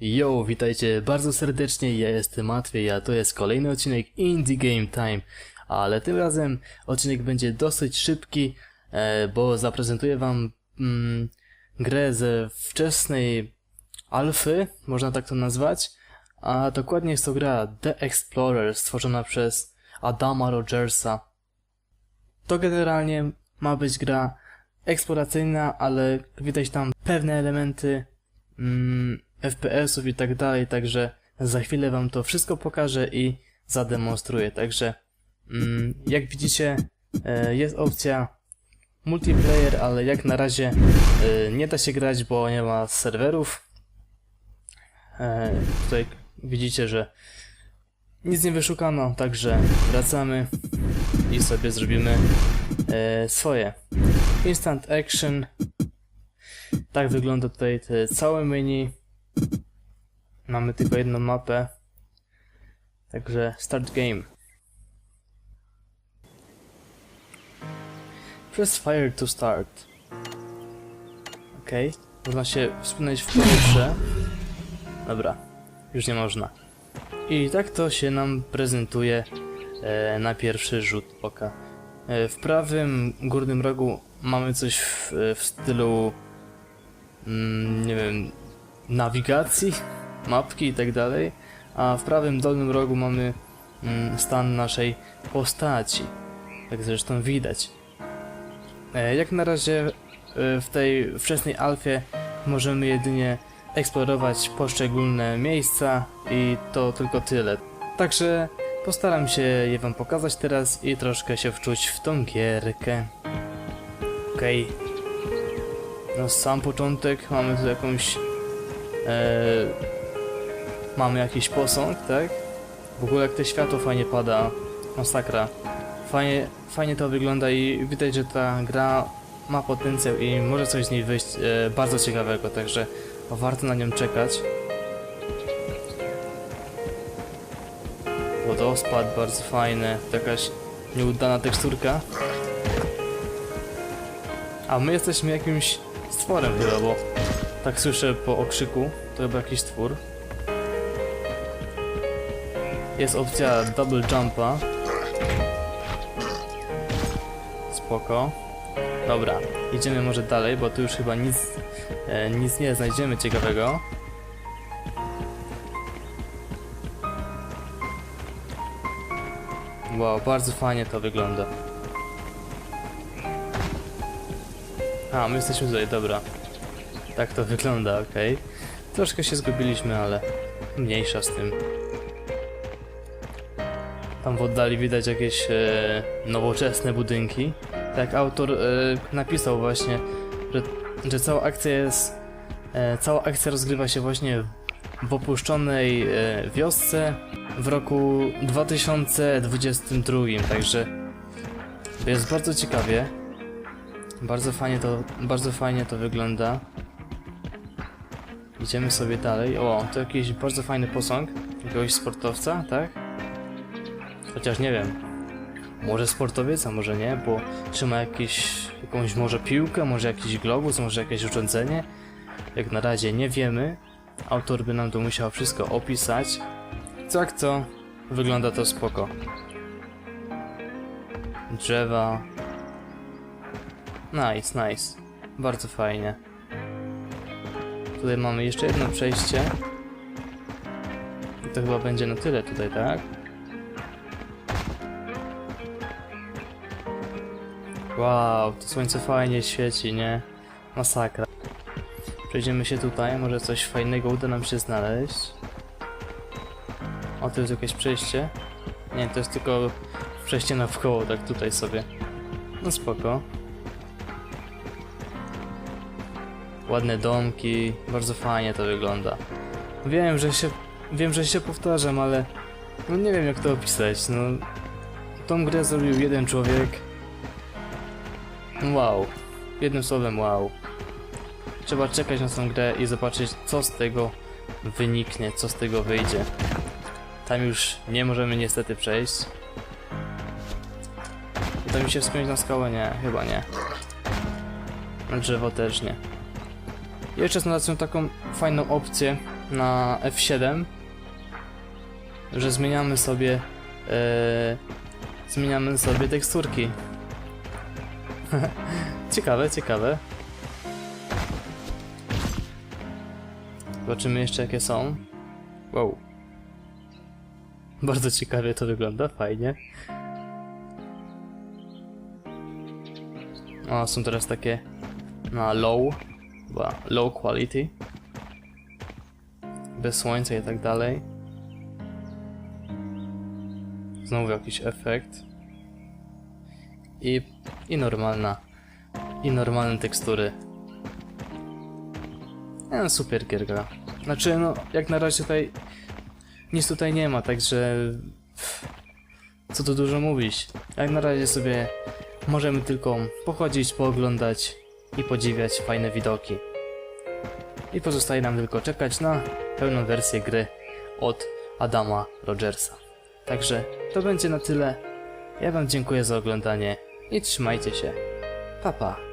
Yo, witajcie bardzo serdecznie, ja jestem Matwiej, a to jest kolejny odcinek Indie Game Time, ale tym razem odcinek będzie dosyć szybki, e, bo zaprezentuję wam mm, grę ze wczesnej alfy, można tak to nazwać, a dokładnie jest to gra The Explorer, stworzona przez Adama Rogersa. To generalnie ma być gra eksploracyjna, ale widać tam pewne elementy mm, FPS-ów i tak dalej, także za chwilę wam to wszystko pokażę i zademonstruję. Także mm, jak widzicie e, jest opcja multiplayer, ale jak na razie e, nie da się grać, bo nie ma serwerów. E, tutaj widzicie, że nic nie wyszukano, także wracamy i sobie zrobimy e, swoje. Instant Action. Tak wygląda tutaj całe menu. Mamy tylko jedną mapę. Także start game. Press fire to start. Ok. Można się wspinać w powietrze. Dobra. Już nie można. I tak to się nam prezentuje e, na pierwszy rzut oka. E, w prawym górnym rogu mamy coś w, w stylu mm, nie wiem nawigacji, mapki i tak dalej, a w prawym dolnym rogu mamy mm, stan naszej postaci. Jak zresztą widać. E, jak na razie e, w tej wczesnej alfie możemy jedynie eksplorować poszczególne miejsca i to tylko tyle. Także postaram się je wam pokazać teraz i troszkę się wczuć w tą gierkę. Okej. No sam początek mamy tu jakąś e, mamy jakiś posąg, tak? W ogóle jak te światło fajnie pada. Masakra. Fajnie, fajnie to wygląda i widać, że ta gra ma potencjał i może coś z niej wyjść e, bardzo ciekawego, także warto na nią czekać. Wodospad bardzo fajny, jakaś nieudana teksturka. A my jesteśmy jakimś stworem chyba, bo tak słyszę po okrzyku, to chyba jakiś stwór. Jest opcja double jumpa. Spoko. Dobra, idziemy może dalej, bo tu już chyba nic, e, nic nie znajdziemy ciekawego. Wow, bardzo fajnie to wygląda. A, my jesteśmy tutaj, dobra. Tak to wygląda, okej. Troszkę się zgubiliśmy, ale mniejsza z tym. Tam w oddali widać jakieś e, nowoczesne budynki. Tak autor e, napisał właśnie, że, że cała akcja jest... E, cała akcja rozgrywa się właśnie w opuszczonej e, wiosce w roku 2022, także jest bardzo ciekawie. Bardzo fajnie to, bardzo fajnie to wygląda. Idziemy sobie dalej. O, to jakiś bardzo fajny posąg jakiegoś sportowca, tak? Chociaż nie wiem. Może sportowiec, a może nie, bo trzyma jakiś, jakąś może piłkę, może jakiś globus, może jakieś urządzenie. Jak na razie nie wiemy. Autor by nam to musiał wszystko opisać. Jak co, wygląda to spoko. Drzewa. Nice, nice. Bardzo fajnie. Tutaj mamy jeszcze jedno przejście. I to chyba będzie na tyle tutaj, tak? Wow, to słońce fajnie świeci, nie? Masakra. Przejdziemy się tutaj, może coś fajnego uda nam się znaleźć. O, tu jest jakieś przejście. Nie, to jest tylko przejście na wkoło, tak tutaj sobie. No spoko. Ładne domki, bardzo fajnie to wygląda. Wiem, że się, wiem, że się powtarzam, ale no nie wiem jak to opisać. No, tą grę zrobił jeden człowiek. Wow, jednym słowem wow. Trzeba czekać na tą grę i zobaczyć co z tego wyniknie, co z tego wyjdzie. Tam już nie możemy niestety przejść. Uda mi się wspiąć na skałę? Nie, chyba nie. Na drzewo też nie. Jeszcze znalazłem taką fajną opcję, na F7, że zmieniamy sobie e, zmieniamy sobie teksturki. ciekawe, ciekawe. Zobaczymy jeszcze jakie są. Wow. Bardzo ciekawie to wygląda, fajnie. O, są teraz takie na low, chyba low quality. Bez słońca i tak dalej. Znowu jakiś efekt. I, i normalna. I normalne tekstury. No, super gierka. Znaczy, no, jak na razie tutaj nic tutaj nie ma, także pff, co tu dużo mówić. Jak na razie sobie możemy tylko pochodzić, pooglądać i podziwiać fajne widoki. I pozostaje nam tylko czekać na pełną wersję gry od Adama Rogersa. Także to będzie na tyle. Ja Wam dziękuję za oglądanie i trzymajcie się. Pa pa.